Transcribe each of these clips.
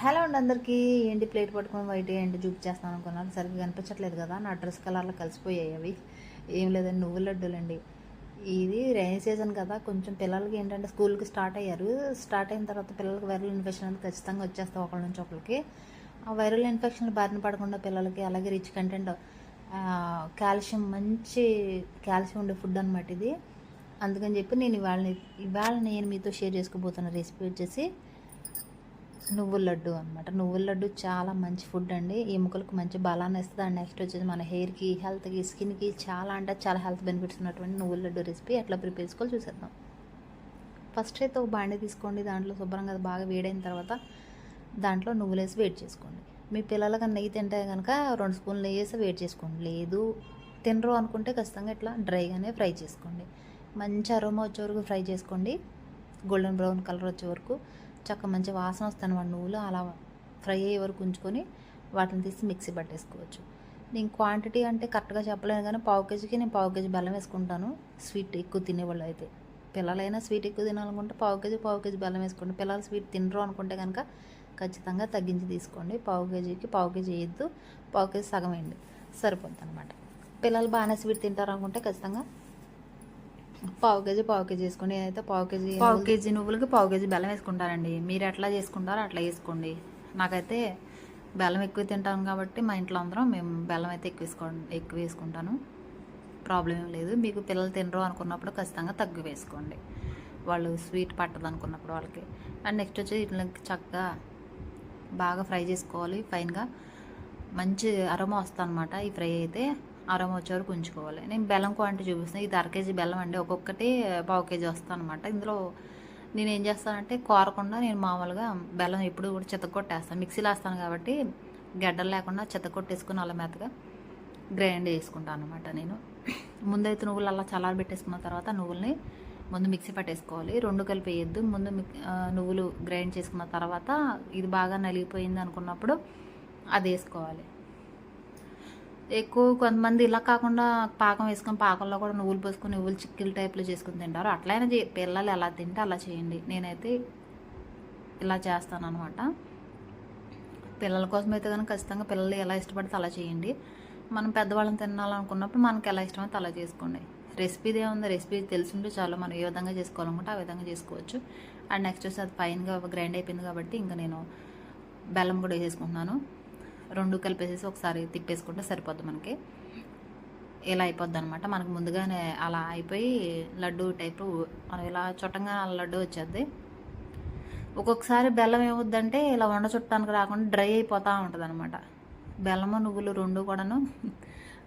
Hello అండి అందరికీ. ఏంటి ప్లేట్ పట్టుకొని వైట్ ఏంటి చూపించేస్తాను అనుకున్నాను. సరిగ్గా కనిపించట్లేదు కదా. నా డ్రెస్ కలర్లో కలిసిపోయాయి అవి. ఏం లేదండి నువ్వుల లడ్డూలండి. ఇది రైనీ సీజన్ కదా. కొంచెం పిల్లలకి ఏంటంటే స్కూల్కి స్టార్ట్ అయ్యారు. స్టార్ట్ అయిన తర్వాత పిల్లలకి వైరల్ ఇన్ఫెక్షన్ అనేది ఖచ్చితంగా వచ్చేస్తాయి ఒకళ్ళ నుంచి ఒకరికి ఆ వైరల్ ఇన్ఫెక్షన్ బారిన పడకుండా పిల్లలకి అలాగే రిచ్ కంటెంట్ కాల్షియం మంచి కాల్షియం ఉండే ఫుడ్ అనమాట ఇది. అందుకని చెప్పి నేను ఇవాళ ఇవాళ నేను మీతో షేర్ చేసుకోబోతున్న రెసిపీ వచ్చేసి నువ్వుల లడ్డు అనమాట నువ్వుల లడ్డు చాలా మంచి ఫుడ్ అండి. ఎముకలకు మంచి బలాన్ని ఇస్తుంది. అండ్ నెక్స్ట్ వచ్చేసి మన హెయిర్కి హెల్త్కి స్కిన్కి చాలా అంటే చాలా హెల్త్ బెనిఫిట్స్ ఉన్నటువంటి నువ్వుల లడ్డు రెసిపీ ఎట్లా ప్రిపేర్ చేసుకోవాలి చూసేద్దాం. ఫస్ట్ అయితే ఒక బాండి తీసుకోండి. దాంట్లో శుభ్రంగా అది బాగా వేడైన తర్వాత దాంట్లో నువ్వులు వేసి వేడి చేసుకోండి. మీ పిల్లలకి నెయ్యి తింటే కనుక రెండు స్పూన్లు నెయ్యి వేసి వేడి చేసుకోండి. లేదు తినరు అనుకుంటే ఖచ్చితంగా ఇట్లా డ్రైగానే ఫ్రై చేసుకోండి. మంచి అరోమా వచ్చే వరకు ఫ్రై చేసుకోండి. గోల్డెన్ బ్రౌన్ కలర్ వచ్చే వరకు. చక్క మంచి వాసన వస్తాను వాడి నువ్వులు అలా ఫ్రై అయ్యే వరకు ఉంచుకొని వాటిని తీసి మిక్సీ పట్టేసుకోవచ్చు. నేను క్వాంటిటీ అంటే కరెక్ట్గా చెప్పలేను కానీ పావు కేజీకి నేను పావు కేజీ బెల్లం వేసుకుంటాను. స్వీట్ ఎక్కువ తినేవాళ్ళు అయితే. పిల్లలైనా స్వీట్ ఎక్కువ తినాలనుకుంటే పావు కేజీ పావు కేజీ బెల్లం వేసుకోండి. పిల్లలు స్వీట్ తినరు అనుకుంటే కనుక ఖచ్చితంగా తగ్గించి తీసుకోండి. పావు కేజీకి పావు కేజీ వేయద్దు. పావు కేజీ సగం వేయండి. సరిపోద్ది అనమాట. పిల్లలు బాగానే స్వీట్ తింటారు అనుకుంటే ఖచ్చితంగా పావు కేజీ పావు కేజీ వేసుకోండి నేనైతే పావు కేజీ పావు కేజీ నువ్వులకి పావు కేజీ బెల్లం వేసుకుంటానండి మీరు ఎట్లా చేసుకుంటారో అట్లా వేసుకోండి. నాకైతే బెల్లం ఎక్కువ తింటాను కాబట్టి మా ఇంట్లో అందరం మేము బెల్లం అయితే ఎక్కువ వేసుకో ఎక్కువ వేసుకుంటాను. ప్రాబ్లం ఏం లేదు. మీకు పిల్లలు తినరు అనుకున్నప్పుడు ఖచ్చితంగా తగ్గు వేసుకోండి. వాళ్ళు స్వీట్ పట్టదు అనుకున్నప్పుడు వాళ్ళకి. అండ్ నెక్స్ట్ వచ్చి ఇట్లకి చక్కగా బాగా ఫ్రై చేసుకోవాలి. ఫైన్గా. మంచి అరమ వస్తుంది అనమాట ఈ ఫ్రై అయితే అరమ వచ్చే వరకు ఉంచుకోవాలి నేను బెల్లం క్వాంటిటీ చూపిస్తాను ఇది అర కేజీ బెల్లం అండి ఒక్కొక్కటి పావు కేజీ వస్తాను అనమాట ఇందులో నేను ఏం చేస్తానంటే కోరకుండా నేను మామూలుగా బెల్లం ఎప్పుడు కూడా చెత్తకొట్టేస్తాను మిక్సీలో వేస్తాను కాబట్టి గడ్డలు లేకుండా చెత్తకొట్టేసుకుని అలా మెత్తగా గ్రైండ్ చేసుకుంటాను అనమాట నేను. ముందైతే నువ్వులు అలా చల్లారి పెట్టేసుకున్న తర్వాత నువ్వుల్ని ముందు మిక్సీ పట్టేసుకోవాలి. రెండు కలిపి వేయద్దు. ముందు నువ్వులు గ్రైండ్ చేసుకున్న తర్వాత ఇది బాగా నలిగిపోయింది అనుకున్నప్పుడు అది వేసుకోవాలి. ఎక్కువ కొంతమంది ఇలా కాకుండా పాకం వేసుకొని పాకంలో కూడా నువ్వులు పోసుకొని నువ్వులు చిక్కిల టైప్లో చేసుకుని తింటారు. అట్లయినా పిల్లలు ఎలా తింటే అలా చేయండి. నేనైతే ఇలా చేస్తాను అనమాట పిల్లల కోసం అయితే కనుక ఖచ్చితంగా పిల్లలు ఎలా ఇష్టపడితే అలా చేయండి. మనం పెద్దవాళ్ళని తినాలనుకున్నప్పుడు మనకి ఎలా ఇష్టమైతే అలా చేసుకోండి. రెసిపీదే ఉంది. రెసిపీ తెలిసింటే చాలు మనం ఏ విధంగా చేసుకోవాలనుకుంటే ఆ విధంగా చేసుకోవచ్చు. అండ్ నెక్స్ట్ వచ్చి అది ఫైన్గా గ్రైండ్ అయిపోయింది కాబట్టి ఇంకా నేను బెల్లం కూడా వేసేసుకుంటున్నాను. రెండు కలిపేసేసి ఒకసారి తిప్పేసుకుంటే సరిపోద్ది మనకి. ఇలా అయిపోద్ది అనమాట మనకు ముందుగానే అలా అయిపోయి లడ్డు టైపు మనం ఇలా చుట్టంగా లడ్డు వచ్చేది ఒక్కొక్కసారి బెల్లం ఏమవుద్దంటే ఇలా వండ చుట్టానికి రాకుండా డ్రై అయిపోతూ ఉంటుంది అనమాట బెల్లము నువ్వులు రెండు కూడాను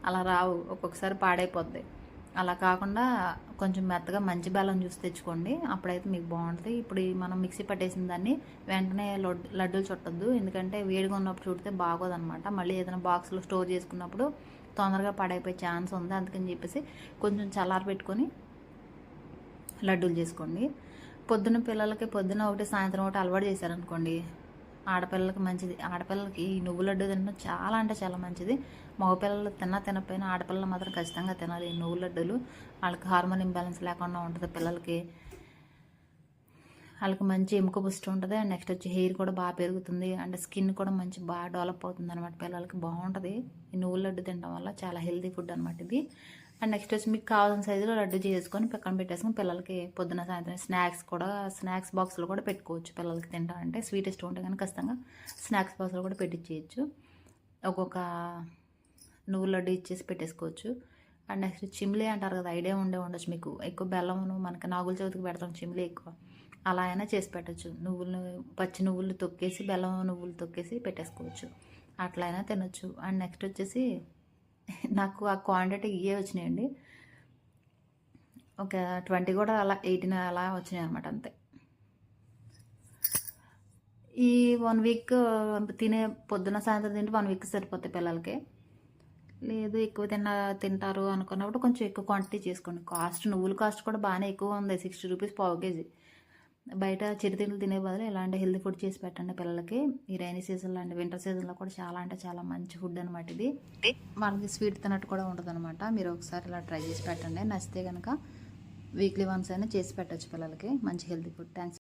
అలా రావు. ఒక్కొక్కసారి పాడైపోద్ది. అలా కాకుండా కొంచెం మెత్తగా మంచి బెల్లం చూసి తెచ్చుకోండి. అప్పుడైతే మీకు బాగుంటుంది. ఇప్పుడు మనం మిక్సీ పట్టేసిన దాన్ని వెంటనే లడ్డూలు చుట్టద్దు. ఎందుకంటే వేడిగా ఉన్నప్పుడు చుడితే బాగోదనమాట మళ్ళీ ఏదైనా బాక్స్లో స్టోర్ చేసుకున్నప్పుడు తొందరగా పడైపోయే ఛాన్స్ ఉంది. అందుకని చెప్పేసి కొంచెం చల్లార పెట్టుకొని లడ్డూలు చేసుకోండి. పొద్దున పిల్లలకి పొద్దున ఒకటి సాయంత్రం ఒకటి అలవాటు చేశారనుకోండి ఆడపిల్లలకి మంచిది. ఆడపిల్లలకి ఈ నువ్వు లడ్డు తినడం చాలా అంటే చాలా మంచిది. మగపిల్లలు తిన్నా తినకపోయినా ఆడపిల్లలు మాత్రం ఖచ్చితంగా తినాలి. ఈ నువ్వు లడ్డూలు వాళ్ళకి హార్మోన్ ఇంబ్యాలెన్స్ లేకుండా ఉంటుంది పిల్లలకి. వాళ్ళకి మంచి ఎముక పుష్టి ఉంటుంది. అండ్ నెక్స్ట్ వచ్చి హెయిర్ కూడా బాగా పెరుగుతుంది. అండ్ స్కిన్ కూడా మంచి బాగా డెవలప్ అవుతుంది అనమాట పిల్లలకి. బాగుంటుంది. ఈ నువ్వుల లడ్డు తినడం వల్ల చాలా హెల్తీ ఫుడ్ అనమాట ఇది. అండ్ నెక్స్ట్ వచ్చి మీకు కావాల్సిన సైజులో లడ్డు చేసుకొని పక్కన పెట్టేసుకొని పిల్లలకి పొద్దున సాయంత్రం స్నాక్స్ కూడా స్నాక్స్ బాక్స్లో కూడా పెట్టుకోవచ్చు. పిల్లలకి తింటారంటే స్వీట్ ఇష్టం ఉంటే కానీ ఖచ్చితంగా స్నాక్స్ బాక్స్లో కూడా పెట్టించేయచ్చు ఒక్కొక్క నువ్వు లడ్డు ఇచ్చేసి పెట్టేసుకోవచ్చు. అండ్ నెక్స్ట్ చిమ్లీ అంటారు కదా ఐడియా ఉండే ఉండొచ్చు మీకు. ఎక్కువ బెల్లమును మనకి నాగుల చవితికి పెడతాం చిమ్లీ ఎక్కువ. అలా అయినా చేసి పెట్టచ్చు. నువ్వులు పచ్చి నువ్వులు తొక్కేసి బెల్లం నువ్వులు తొక్కేసి పెట్టేసుకోవచ్చు. అట్లా అయినా తినొచ్చు. అండ్ నెక్స్ట్ వచ్చేసి నాకు ఆ క్వాంటిటీ ఇవే వచ్చినాయండి. ఒక ట్వంటీ కూడా అలా ఎయిటీన్ అలా వచ్చినాయి అనమాట అంతే. ఈ వన్ వీక్ తినే పొద్దున సాయంత్రం తింటే వన్ వీక్ సరిపోతాయి పిల్లలకి. లేదు ఎక్కువ తిన్న తింటారు అనుకున్నప్పుడు కొంచెం ఎక్కువ క్వాంటిటీ చేసుకోండి. కాస్ట్ నువ్వుల కాస్ట్ కూడా బాగానే ఎక్కువ ఉంది. సిక్స్టీ రూపీస్ పావు కేజీ. బయట చిరుతిండ్లు తినే బదులు ఇలాంటి హెల్తీ ఫుడ్ చేసి పెట్టండి పిల్లలకి. ఈ రైనీ సీజన్ లాంటి వింటర్ సీజన్లో కూడా చాలా అంటే చాలా మంచి ఫుడ్ అనమాట ఇది. వాళ్ళకి స్వీట్ తిన్నట్టు కూడా ఉంటుంది అనమాట మీరు ఒకసారి ఇలా ట్రై చేసి పెట్టండి. నచ్చితే కనుక వీక్లీ వన్స్ అయినా చేసి పెట్టచ్చు పిల్లలకి. మంచి హెల్తీ ఫుడ్ థ్యాంక్స్